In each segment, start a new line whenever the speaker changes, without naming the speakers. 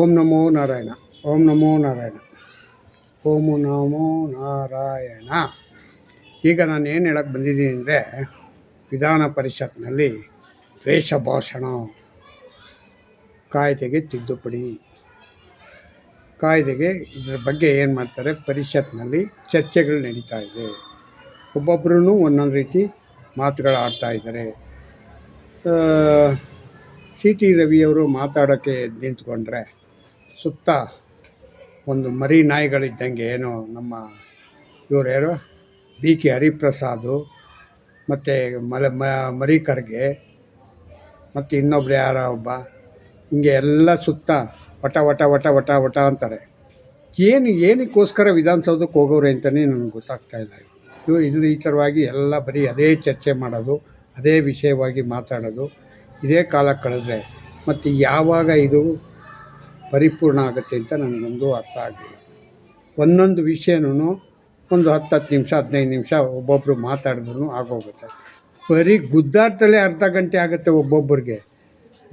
ಓಂ ನಮೋ ನಾರಾಯಣ. ಓಂ ನಮೋ ನಾರಾಯಣ. ಓಂ ನಮೋ ನಾರಾಯಣ. ಈಗ ನಾನು ಏನು ಹೇಳಕ್ಕೆ ಬಂದಿದ್ದೀನಿ ಅಂದರೆ ವಿಧಾನ ಪರಿಷತ್ನಲ್ಲಿ ದ್ವೇಷ ಭಾಷಣ ಕಾಯ್ದೆಗೆ ತಿದ್ದುಪಡಿ. ಕಾಯ್ದೆಗೆ ಇದ್ರ ಬಗ್ಗೆ ಏನು ಮಾಡ್ತಾರೆ? ಪರಿಷತ್ನಲ್ಲಿ ಚರ್ಚೆಗಳು ನಡೀತಾ ಇದೆ. ಒಬ್ಬೊಬ್ಬರೂ ಒಂದೊಂದು ರೀತಿ ಮಾತುಗಳು ಆಡ್ತಾ ಇದ್ದಾರೆ. ಸಿ ಟಿ ರವಿಯವರು ಮಾತಾಡೋಕ್ಕೆ ನಿಂತ್ಕೊಂಡ್ರೆ ಸುತ್ತ ಒಂದು ಮರಿ ನಾಯಿಗಳಿದ್ದಂಗೆ ಏನು ನಮ್ಮ ಇವ್ರು ಯಾರು? ಬಿ ಕೆ ಹರಿಪ್ರಸಾದು ಮತ್ತು ಮ ಮರಿ ಖರ್ಗೆ ಮತ್ತು ಇನ್ನೊಬ್ರು ಯಾರ ಒಬ್ಬ. ಹಿಂಗೆ ಎಲ್ಲ ಸುತ್ತ ವಟ ವಟ ವಟ ವಟ ವಟ ಅಂತಾರೆ. ಏನು ಏನಕ್ಕೋಸ್ಕರ ವಿಧಾನಸೌಧಕ್ಕೆ ಹೋಗೋರು ಅಂತಲೇ ನನಗೆ ಗೊತ್ತಾಗ್ತಾ ಇಲ್ಲ. ಇವು ಇದ್ರ ಈ ಥರವಾಗಿ ಎಲ್ಲ ಬರೀ ಅದೇ ಚರ್ಚೆ ಮಾಡೋದು, ಅದೇ ವಿಷಯವಾಗಿ ಮಾತಾಡೋದು, ಇದೇ ಕಾಲ ಕಳೆದ್ರೆ ಮತ್ತು ಯಾವಾಗ ಇದು ಪರಿಪೂರ್ಣ ಆಗುತ್ತೆ ಅಂತ ನನಗೊಂದು ಅರ್ಥ ಆಗಲಿಲ್ಲ ಒಂದೊಂದು ವಿಷಯನೂ ಒಂದು ಹತ್ತು ಹತ್ತು ನಿಮಿಷ, ಹದಿನೈದು ನಿಮಿಷ ಒಬ್ಬೊಬ್ಬರು ಮಾತಾಡಿದ್ರು ಆಗೋಗುತ್ತೆ. ಬರೀ ಗುದ್ದಾಟದಲ್ಲೇ ಅರ್ಧ ಗಂಟೆ ಆಗುತ್ತೆ ಒಬ್ಬೊಬ್ಬರಿಗೆ.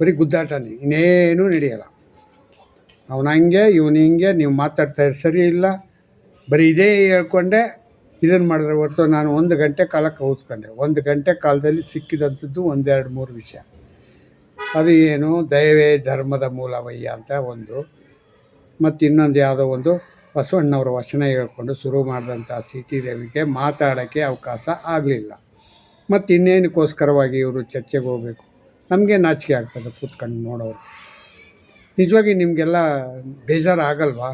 ಬರೀ ಗುದ್ದಾಟನೇ, ಇನ್ನೇನೂ ನಡೆಯಲ್ಲ. ಅವನ ಹಂಗೆ, ಇವನು ಹಿಂಗೆ, ನೀವು ಮಾತಾಡ್ತಾ ಇರೋ ಸರಿ ಇಲ್ಲ. ಬರೀ ಇದೇ ಹೇಳ್ಕೊಂಡೆ ಇದನ್ನು ಮಾಡಿದ್ರೆ ಹೊರತು ನಾನು ಒಂದು ಗಂಟೆ ಕಾಲ ಕೌಸ್ಕೊಂಡೆ ಒಂದು ಗಂಟೆ ಕಾಲದಲ್ಲಿ ಸಿಕ್ಕಿದಂಥದ್ದು ಒಂದೆರಡು ಮೂರು ವಿಷಯ. ಅದು ಏನು ದಯವೇ ಧರ್ಮದ ಮೂಲವಯ್ಯ ಅಂತ ಒಂದು. ಮತ್ತು ಇನ್ನೊಂದು ಯಾವುದೋ ಒಂದು ಬಸವಣ್ಣವ್ರ ವಚನ ಹೇಳ್ಕೊಂಡು ಶುರು ಮಾಡಿದಂಥ ಸಿಟಿ ದೇವಿಗೆ ರವಿಗೆ ಮಾತಾಡೋಕ್ಕೆ ಅವಕಾಶ ಆಗಲಿಲ್ಲ. ಮತ್ತು ಇನ್ನೇನಕ್ಕೋಸ್ಕರವಾಗಿ ಇವರು ಚರ್ಚೆಗೆ ಹೋಗಬೇಕು? ನಮಗೆ ನಾಚಿಕೆ ಆಗ್ತದೆ ಕೂತ್ಕೊಂಡು ನೋಡೋರು. ನಿಜವಾಗಿ ನಿಮಗೆಲ್ಲ ಬೇಜಾರು ಆಗಲ್ವಾ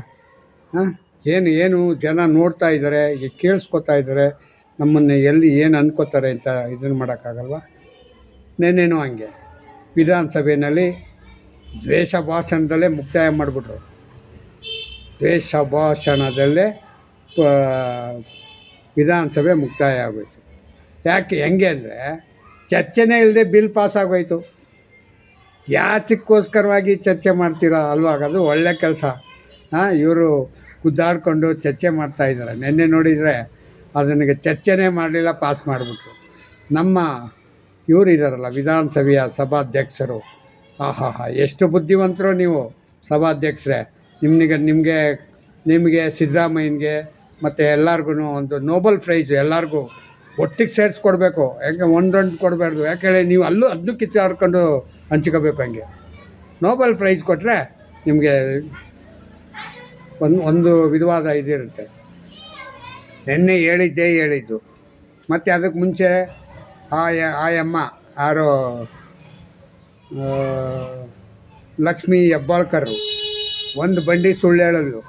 ಹಾಂ? ಏನು ಏನು ಜನ ನೋಡ್ತಾ ಇದ್ದಾರೆ, ಈಗ ಕೇಳಿಸ್ಕೊತಾ ಇದ್ದಾರೆ, ನಮ್ಮನ್ನು ಎಲ್ಲಿ ಏನು ಅನ್ಕೋತಾರೆ ಅಂತ ಇದನ್ನು ಮಾಡೋಕ್ಕಾಗಲ್ವಾ? ನೆನ್ನೆನೂ ಹಂಗೆ. ವಿಧಾನಸಭೆಯಲ್ಲಿ ದ್ವೇಷ ಭಾಷಣದಲ್ಲೇ ಮುಕ್ತಾಯ ಮಾಡಿಬಿಟ್ರು. ದ್ವೇಷ ಭಾಷಣದಲ್ಲೇ ವಿಧಾನಸಭೆ ಮುಕ್ತಾಯ ಆಗೋಯಿತು. ಯಾಕೆ, ಹೆಂಗೆ ಅಂದರೆ ಚರ್ಚೆನೇ ಇಲ್ಲದೆ ಬಿಲ್ ಪಾಸ್ ಆಗೋಯ್ತು ಯಾತಕ್ಕೋಸ್ಕರವಾಗಿ ಚರ್ಚೆ ಮಾಡ್ತೀರಾ ಅಲ್ವಾ? ಅದು ಒಳ್ಳೆ ಕೆಲಸ. ಹಾಂ, ಇವರು ಗುದ್ದಾಡಿಕೊಂಡು ಚರ್ಚೆ ಮಾಡ್ತಾಯಿದ್ದಾರೆ ನಿನ್ನೆ ನೋಡಿದರೆ ಅದನಿಗೆ ಚರ್ಚೆನೇ ಮಾಡಲಿಲ್ಲ, ಪಾಸ್ ಮಾಡಿಬಿಟ್ರು. ನಮ್ಮ ಇವರು ಇದ್ದಾರಲ್ಲ ವಿಧಾನಸಭೆಯ ಸಭಾಧ್ಯಕ್ಷರು. ಆಹಾ ಹಾ ಎಷ್ಟು ಬುದ್ಧಿವಂತರು ನೀವು ಸಭಾಧ್ಯಕ್ಷರೇ. ನಿಮಗೆ ನಿಮಗೆ ನಿಮಗೆ ಸಿದ್ದರಾಮಯ್ಯನಿಗೆ ಮತ್ತು ಎಲ್ಲರಿಗೂ ಒಂದು ನೋಬಲ್ ಪ್ರೈಜು ಎಲ್ಲರಿಗೂ ಒಟ್ಟಿಗೆ ಸೇರಿಸ್ಕೊಡ್ಬೇಕು. ಯಾಕೆ ಒಂದೊಂದು ಕೊಡಬಾರ್ದು? ಯಾಕೇಳಿ ನೀವು ಅಲ್ಲೂ ಅದನ್ನು ಕಿತ್ತಾಡ್ಕೊಂಡು ಹಂಚ್ಕೋಬೇಕು ಹಂಗೆ. ನೋಬಲ್ ಪ್ರೈಜ್ ಕೊಟ್ಟರೆ ನಿಮಗೆ ಒಂದು ಒಂದು ವಿಧವಾದ ಇದಿರುತ್ತೆ. ನಿನ್ನೆ ಹೇಳಿದ್ದೇ ಹೇಳಿದ್ದು. ಮತ್ತು ಅದಕ್ಕೆ ಮುಂಚೆ ಆ ಯ- ಆ ಯಮ್ಮ ಯಾರೋ ಲಕ್ಷ್ಮೀ ಹೆಬ್ಬಾಳ್ಕರು ಒಂದು ಬಂಡಿ ಸುಳ್ಳು ಹೇಳೋದು.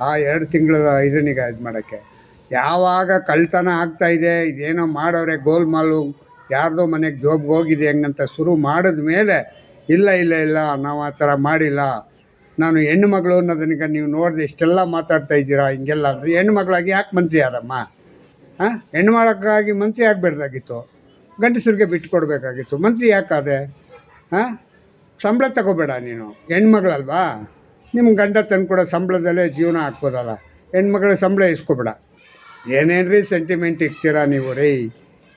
ಆ ಎರಡು ತಿಂಗಳ ಇದನ್ನಿಗೆ ಇದು ಮಾಡೋಕ್ಕೆ. ಯಾವಾಗ ಕಳ್ತನ ಆಗ್ತಾಯಿದೆ ಇದೇನೋ ಮಾಡೋರೆ, ಗೋಲ್ಮಾಲು, ಯಾರ್ದೋ ಮನೆಗೆ ಜೋಬ್ಗೆ ಹೋಗಿದೆ ಹೆಂಗಂತ ಶುರು ಮಾಡಿದ ಮೇಲೆ, ಇಲ್ಲ ಇಲ್ಲ ಇಲ್ಲ, ನಾವು ಆ ಥರ ಮಾಡಿಲ್ಲ. ನಾನು ಹೆಣ್ಣು ಮಗಳು ಅನ್ನೋದನಿಗೆ ನೀವು ನೋಡಿದೆ ಇಷ್ಟೆಲ್ಲ ಮಾತಾಡ್ತಾ ಇದ್ದೀರಾ, ಹಿಂಗೆಲ್ಲ ಅಂದರೆ ಹೆಣ್ಣು ಮಗಳಾಗಿ ಯಾಕೆ ಮಂತ್ರಿ ಯಾರಮ್ಮ? ಹಾಂ ಹೆಣ್ಣು ಮಗಳಕ್ಕಾಗಿ ಮಂತ್ರಿ ಆಗಬೇಡ್ದಾಗಿತ್ತು ಗಂಡಸರಿಗೆ ಬಿಟ್ಟು ಕೊಡಬೇಕಾಗಿತ್ತು. ಮಂತ್ರಿ ಯಾಕಾದೆ? ಹಾಂ ಸಂಬಳ ತಗೋಬೇಡ ನೀನು. ಹೆಣ್ಮಗಳಲ್ವಾ? ನಿಮ್ಮ ಗಂಡ ತಂದ್ಕೊಡೋ ಸಂಬಳದಲ್ಲೇ ಜೀವನ ಹಾಕ್ಬೋದಲ್ಲ ಹೆಣ್ಮಗಳ ಸಂಬಳ ಇಸ್ಕೊಬೇಡ. ರೀ ಸೆಂಟಿಮೆಂಟ್ ಇಕ್ತೀರಾ ನೀವು ರೀ?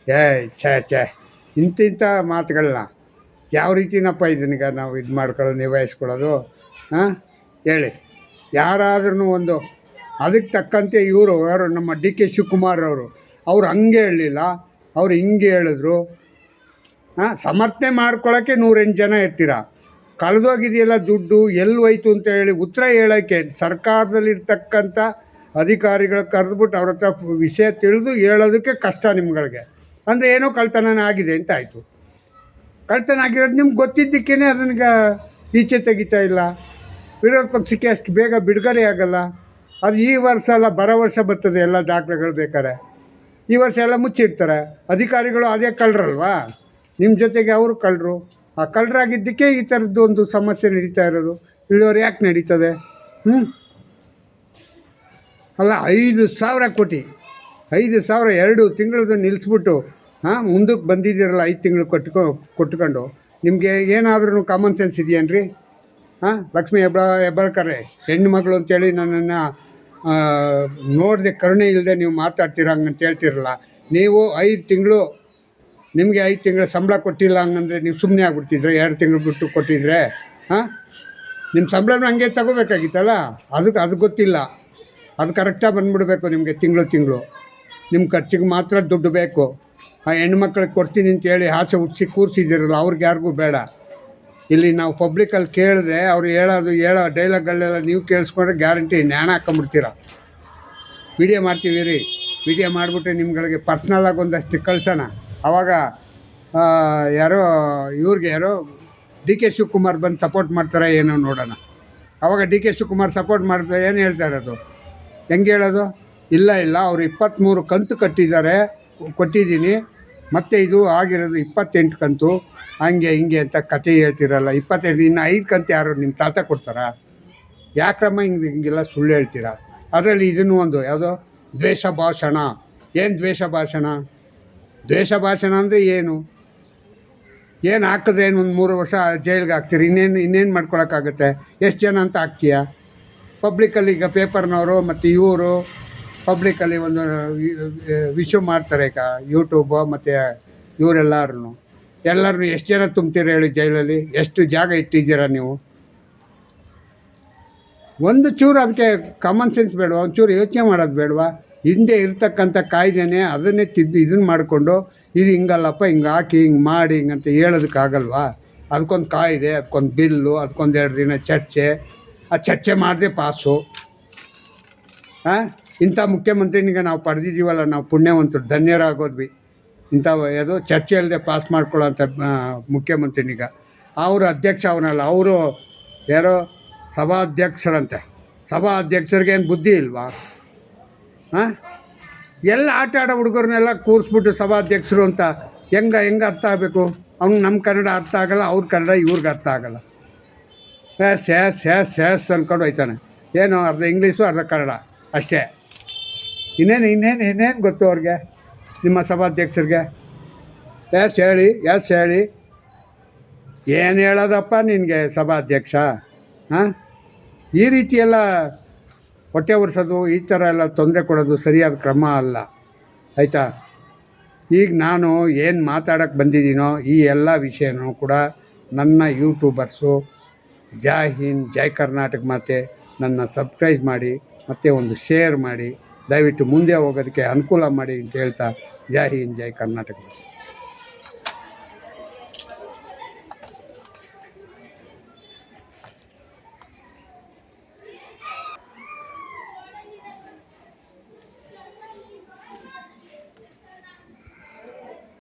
ಏ, ಛೇ ಛೇ. ಇಂತಿಂಥ ಮಾತುಗಳನ್ನ ಯಾವ ರೀತಿನಪ್ಪ ಇದನ್ನೀಗ ನಾವು ಇದು ಮಾಡ್ಕೊಳ್ಳೋದು ನಿಭಾಯಿಸ್ಕೊಳ್ಳೋದು? ಹಾಂ ಹೇಳಿ. ಯಾರಾದ್ರೂ ಒಂದು ಅದಕ್ಕೆ ತಕ್ಕಂತೆ ಇವರು, ಯಾರು ನಮ್ಮ ಡಿ ಕೆ ಶಿವಕುಮಾರ್ ಅವರು, ಅವ್ರು ಹಂಗೆ ಹೇಳಲಿಲ್ಲ. ಅವ್ರು ಹಿಂಗೆ ಹೇಳಿದ್ರು, ಹಾಂ, ಸಮರ್ಥನೆ ಮಾಡ್ಕೊಳ್ಳೋಕ್ಕೆ ನೂರೆಂಟು ಜನ ಇರ್ತೀರ? ಕಳೆದೋಗಿದೆಯಲ್ಲ ದುಡ್ಡು, ಎಲ್ಲಿ ಹೋಯ್ತು ಅಂತ ಹೇಳಿ ಉತ್ತರ ಹೇಳೋಕ್ಕೆ ಸರ್ಕಾರದಲ್ಲಿರ್ತಕ್ಕಂಥ ಅಧಿಕಾರಿಗಳು ಕರೆದ್ಬಿಟ್ಟು ಅವ್ರ ಹತ್ರ ವಿಷಯ ತಿಳಿದು ಹೇಳೋದಕ್ಕೆ ಕಷ್ಟ ನಿಮ್ಗಳಿಗೆ. ಅಂದರೆ ಏನೋ ಕಳ್ತನ ಆಗಿದೆ ಅಂತ ಆಯಿತು. ಕಳ್ತನ ಆಗಿರೋದು ನಿಮ್ಗೆ ಗೊತ್ತಿದ್ದಕ್ಕೇ ಅದನ್ನು ಈಚೆ ತೆಗಿತಾ ಇಲ್ಲ. ವಿರೋಧ ಪಕ್ಷಕ್ಕೆ ಅಷ್ಟು ಬೇಗ ಬಿಡುಗಡೆ ಆಗಲ್ಲ ಅದು ಈ ವರ್ಷ ಅಲ್ಲ, ಬರೋ ವರ್ಷ ಬರ್ತದೆ ಎಲ್ಲ ದಾಖಲೆಗಳು ಬೇಕಾರೆ ಈ ವರ್ಷ ಎಲ್ಲ ಮುಚ್ಚಿಡ್ತಾರೆ. ಅಧಿಕಾರಿಗಳು ಅದೇ ಕಳ್ಳರಲ್ವಾ? ನಿಮ್ಮ ಜೊತೆಗೆ ಅವರು ಕಳ್ಳರು. ಆ ಕಳ್ಳರಾಗಿದ್ದಕ್ಕೆ ಈ ಥರದ್ದು ಒಂದು ಸಮಸ್ಯೆ ನಡೀತಾ ಇರೋದು. ಇಲ್ಲಿವರೆ ಯಾಕೆ ನಡೀತದೆ? ಹ್ಞೂ ಅಲ್ಲ, ಐದು ಸಾವಿರ ಕೋಟಿ. ಐದು ಸಾವಿರ ಎರಡು ತಿಂಗಳದ್ದು ನಿಲ್ಲಿಸ್ಬಿಟ್ಟು ಹಾಂ ಮುಂದಕ್ಕೆ ಬಂದಿದ್ದೀರಲ್ಲ ಐದು ತಿಂಗಳು ಕೊಟ್ಟುಕೊ ಕೊಟ್ಕೊಂಡು. ನಿಮಗೆ ಏನಾದ್ರೂ ಕಾಮನ್ ಸೆನ್ಸ್ ಇದೆಯೇನ್ರಿ? ಹಾಂ, ಲಕ್ಷ್ಮೀ ಹೆಬ್ಬ ಹೆಬ್ಬಾಳ್ಕರೆ, ಹೆಣ್ಣು ಮಗಳು ಅಂತೇಳಿ ನನ್ನನ್ನು ನೋಡದೆ ಕರುಣೆ ಇಲ್ಲದೆ ನೀವು ಮಾತಾಡ್ತೀರ ಹಂಗಂತ ಹೇಳ್ತಿರಲ್ಲ, ನೀವು ಐದು ತಿಂಗಳು, ನಿಮಗೆ ಐದು ತಿಂಗಳು ಸಂಬಳ ಕೊಟ್ಟಿಲ್ಲ ಹಂಗಂದ್ರೆ ನೀವು ಸುಮ್ಮನೆ ಆಗ್ಬಿಡ್ತಿದ್ರೆ, ಎರಡು ತಿಂಗಳು ಬಿಟ್ಟು ಕೊಟ್ಟಿದ್ರೆ, ಹಾಂ? ನಿಮ್ಮ ಸಂಬಳನೂ ಹಂಗೆ ತಗೋಬೇಕಾಗಿತ್ತಲ್ಲ? ಅದಕ್ಕೆ, ಅದು ಗೊತ್ತಿಲ್ಲ. ಅದು ಕರೆಕ್ಟಾಗಿ ಬಂದುಬಿಡ್ಬೇಕು ನಿಮಗೆ ತಿಂಗಳು ತಿಂಗಳು. ನಿಮ್ಮ ಖರ್ಚಿಗೆ ಮಾತ್ರ ದುಡ್ಡು ಬೇಕು. ಆ ಹೆಣ್ಮಕ್ಳಿಗೆ ಕೊಡ್ತೀನಿ ಅಂತೇಳಿ ಆಸೆ ಹುಟ್ಟಿಸಿ ಕೂರಿಸಿದ್ದೀರಲ್ಲ, ಅವ್ರಿಗೆ ಯಾರಿಗೂ ಬೇಡ. ಇಲ್ಲಿ ನಾವು ಪಬ್ಲಿಕಲ್ಲಿ ಕೇಳಿದ್ರೆ ಅವ್ರು ಹೇಳೋದು ಹೇಳೋ ಡೈಲಾಗ್ಗಳೆಲ್ಲ ನೀವು ಕೇಳಿಸ್ಕೊಂಡ್ರೆ ಗ್ಯಾರಂಟಿ ನ್ಯಾಣ ಹಾಕ್ಕೊಂಬಿಡ್ತೀರ ವಿಡಿಯೋ ಮಾಡ್ತೀವಿ ರೀ ವಿಡಿಯೋ ಮಾಡಿಬಿಟ್ಟು ನಿಮ್ಗಳಿಗೆ ಪರ್ಸ್ನಲಾಗಿ ಒಂದಷ್ಟು ಕಳ್ಸೋಣ. ಆವಾಗ ಆ, ಯಾರೋ ಇವ್ರಿಗೆ ಯಾರೋ ಡಿ ಕೆ ಶಿವಕುಮಾರ್ ಬಂದು ಸಪೋರ್ಟ್ ಮಾಡ್ತಾರೆ ಏನೋ ನೋಡೋಣ. ಆವಾಗ ಡಿ ಕೆ ಶಿವಕುಮಾರ್ ಸಪೋರ್ಟ್ ಮಾಡಿದ್ರೆ ಏನು ಹೇಳ್ತಾರೆ ಅದು ಹೆಂಗೆ ಹೇಳೋದು? ಇಲ್ಲ ಇಲ್ಲ ಅವ್ರು ಇಪ್ಪತ್ತ್ಮೂರು ಕಂತು ಕಟ್ಟಿದ್ದಾರೆ ಕೊಟ್ಟಿದ್ದೀನಿ. ಮತ್ತು ಇದು ಆಗಿರೋದು ಇಪ್ಪತ್ತೆಂಟು ಕಂತು, ಹಂಗೆ ಹಿಂಗೆ ಅಂತ ಕತೆ ಹೇಳ್ತಿರಲ್ಲ, ಇಪ್ಪತ್ತೆಂಟು, ಇನ್ನು ಐದು ಕಂತು ಯಾರು ನಿಮ್ಮ ತಾತ ಕೊಡ್ತಾರಾ? ಯಾಕ್ರಮ್ಮ ಹಿಂಗೆ ಹಿಂಗೆಲ್ಲ ಸುಳ್ಳು ಹೇಳ್ತೀರಾ? ಅದರಲ್ಲಿ ಇದನ್ನು ಒಂದು, ಯಾವುದೋ? ದ್ವೇಷ ಭಾಷಣ. ಏನು ದ್ವೇಷ ಭಾಷಣ? ದ್ವೇಷ ಭಾಷಣ ಅಂದರೆ ಏನು? ಏನು ಹಾಕಿದ್ರೆ ಏನು ಒಂದು ಮೂರು ವರ್ಷ ಜೈಲಿಗೆ ಹಾಕ್ತೀರಿ? ಇನ್ನೇನು ಇನ್ನೇನು ಮಾಡ್ಕೊಳಕ್ಕಾಗುತ್ತೆ? ಎಷ್ಟು ಜನ ಅಂತ ಹಾಕ್ತೀಯಾ? ಪಬ್ಲಿಕಲ್ಲಿ ಈಗ ಪೇಪರ್ನವರು ಮತ್ತು ಇವರು ಪಬ್ಲಿಕಲ್ಲಿ ಒಂದು ವಿಶ್ವ ಮಾಡ್ತಾರೆ ಈಗ ಯೂಟ್ಯೂಬು ಮತ್ತು ಇವರೆಲ್ಲರೂ ಎಲ್ಲರೂ ಎಷ್ಟು ಜನ ತುಂಬ್ತೀರ ಹೇಳಿ ಜೈಲಲ್ಲಿ? ಎಷ್ಟು ಜಾಗ ಇಟ್ಟಿದ್ದೀರಾ ನೀವು? ಒಂದು ಚೂರು ಅದಕ್ಕೆ ಕಾಮನ್ ಸೆನ್ಸ್ ಬೇಡವಾ? ಒಂಚೂರು ಯೋಚನೆ ಮಾಡೋದು ಬೇಡವಾ? ಹಿಂದೆ ಇರ್ತಕ್ಕಂಥ ಕಾಯ್ದೆನೇ ಅದನ್ನೇ ತಿದ್ದು ಇದನ್ನು ಮಾಡಿಕೊಂಡು, ಇದು ಹಿಂಗಲ್ಲಪ್ಪ, ಹಿಂಗೆ ಹಾಕಿ, ಹಿಂಗೆ ಮಾಡಿ ಹಿಂಗಂತ ಹೇಳೋದಕ್ಕಾಗಲ್ವಾ? ಅದಕ್ಕೊಂದು ಕಾಯಿದೆ ಅದಕ್ಕೊಂದು ಬಿಲ್ಲು ಅದಕ್ಕೊಂದು ಎರಡು ದಿನ ಚರ್ಚೆ. ಆ ಚರ್ಚೆ ಮಾಡಿದೆ ಪಾಸು. ಹಾಂ ಇಂಥ ಮುಖ್ಯಮಂತ್ರಿನಿಗೆ ನಾವು ಪಡೆದಿದ್ದೀವಲ್ಲ, ನಾವು ಪುಣ್ಯವಂತರು, ಧನ್ಯರಾಗೋದ್ವಿ. ಇಂಥ ಯಾವುದು ಚರ್ಚೆ ಇಲ್ಲದೆ ಪಾಸ್ ಮಾಡ್ಕೊಳ್ಳೋಂಥ ಮುಖ್ಯಮಂತ್ರಿನಿಗ. ಅವರು ಅಧ್ಯಕ್ಷ ಅವನಲ್ಲ, ಅವರು ಯಾರೋ ಸಭಾಧ್ಯಕ್ಷರಂತೆ. ಸಭಾ ಅಧ್ಯಕ್ಷರಿಗೆ ಏನು ಬುದ್ಧಿ ಇಲ್ವಾ? ಹಾಂ ಎಲ್ಲ ಆಟ ಆಡೋ ಹುಡುಗರನ್ನೆಲ್ಲ ಕೂರಿಸ್ಬಿಟ್ಟು ಸಭಾಧ್ಯಕ್ಷರು ಅಂತ ಹೆಂಗ, ಹೆಂಗೆ ಅರ್ಥ ಆಗಬೇಕು? ಅವ್ನಿಗೆ ನಮ್ಮ ಕನ್ನಡ ಅರ್ಥ ಆಗಲ್ಲ, ಅವ್ರ ಕನ್ನಡ ಇವ್ರಿಗೆ ಅರ್ಥ ಆಗಲ್ಲ. ಎಸ್ ಸ್ಯಾಸ್ ಸ್ಯಾಸ್ ಸ್ಯಾಸ್ ಅಂದ್ಕೊಂಡು ಹೋಯ್ತಾನೆ. ಏನು ಅರ್ಧ ಇಂಗ್ಲೀಷು, ಅರ್ಧ ಕನ್ನಡ, ಅಷ್ಟೇ. ಇನ್ನೇನು ಇನ್ನೇನು ಇನ್ನೇನು ಗೊತ್ತು ಅವ್ರಿಗೆ? ನಿಮ್ಮ ಸಭಾಧ್ಯಕ್ಷರಿಗೆ? ಎಸ್ ಹೇಳಿ ಎಸ್ ಹೇಳಿ. ಏನು ಹೇಳೋದಪ್ಪ ನಿನಗೆ ಸಭಾಧ್ಯಕ್ಷ? ಹಾಂ? ಈ ರೀತಿ ಎಲ್ಲ ಹೊಟ್ಟೆ ಉರ್ಸೋದು ಈ ಥರ ಎಲ್ಲ ತೊಂದರೆ ಕೊಡೋದು ಸರಿಯಾದ ಕ್ರಮ ಅಲ್ಲ. ಆಯಿತಾ? ಈಗ ನಾನು ಏನು ಮಾತಾಡೋಕ್ಕೆ ಬಂದಿದ್ದೀನೋ ಈ ಎಲ್ಲ ವಿಷಯನೂ ಕೂಡ ನನ್ನ ಯೂಟ್ಯೂಬರ್ಸು, ಜೈ ಹಿಂದ್, ಜೈ ಕರ್ನಾಟಕ ಮಾತೆ ನನ್ನ ಸಬ್ಸ್ಕ್ರೈಬ್ ಮಾಡಿ, ಮತ್ತು ಒಂದು ಶೇರ್ ಮಾಡಿ. ದಯವಿಟ್ಟು ಮುಂದೆ ಹೋಗೋದಕ್ಕೆ ಅನುಕೂಲ ಮಾಡಿ ಅಂತ ಹೇಳ್ತಾ ಜೈ ಹಿಂದ್ ಜೈ ಕರ್ನಾಟಕ.